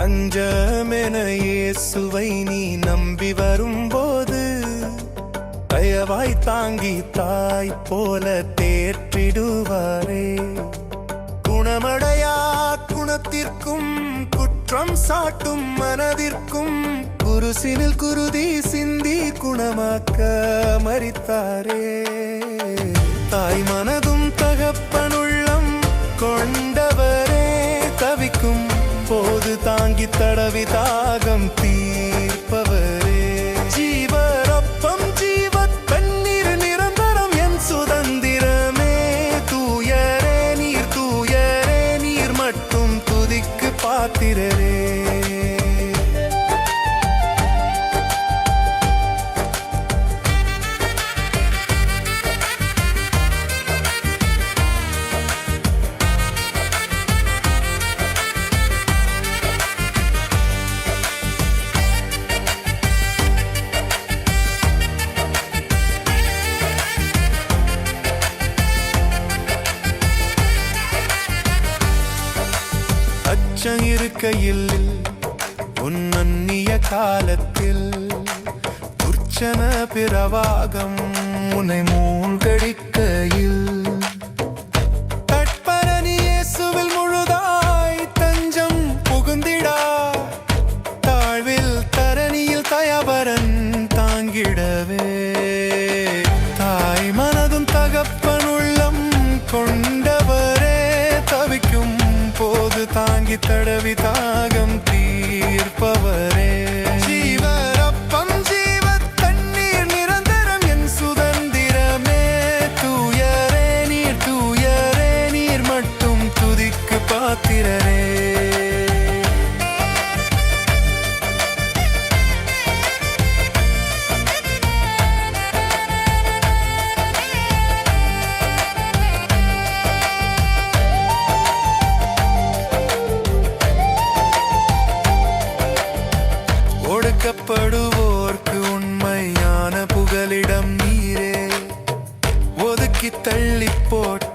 தஞ்சமென இயேசுவை நீ நம்பி வரும்போது தயவாய் தாங்கி தாய் போல தேற்றிடுவாரே. குணமடையா குணத்திற்கும் குற்றம் சாட்டும் மனதிற்கும் குருசினில் குருதி சிந்தி குணமாக்க மறித்தாரே. தாய் மன தாங்கி தீர்ப்பவரே. ஜீவரப்பம் ஜீவத் தண்ணீர் நிரந்தரம் என் சுதந்திரமே. தூயரே நீர் தூயரே நீர் மட்டும் துதிக்கு இருக்கையில் உன் அந்நிய காலத்தில் துர்ச்சன பிரவாகம் உன்னை மூழ்கடிக்கையில். தாங்கி தடவி ஒடுக்கப்படுவோர்க்கு உண்மையான புகலிடம் நீரே. ஒதுக்கி தள்ளி போட்டு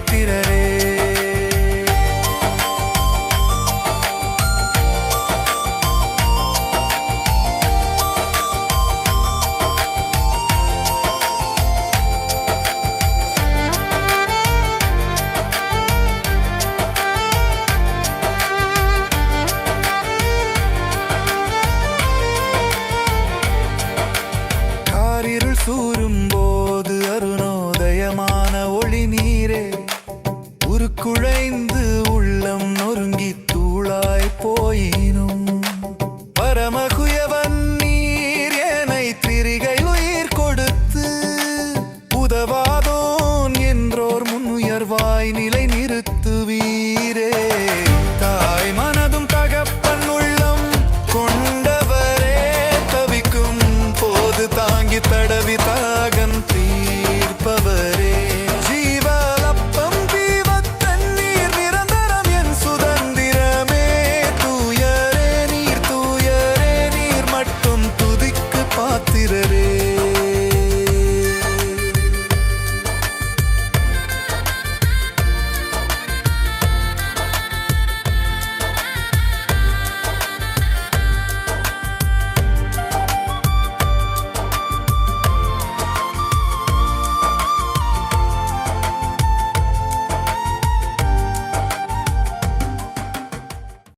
துதிக்கு குழைந்து உள்ளம் நொறுங்கி தூளாய் போயினும். பரமகுயவன் நீர் என்னை திரிகை உயிர் கொடுத்து உதவாதோன் என்றோர் முன்னுயர்வாய் நிலை நிறுத்துவீரே. தாய் மனதும் தகப்பன் உள்ளம் கொண்டவரே தவிக்கும் போது தாங்கி தடவி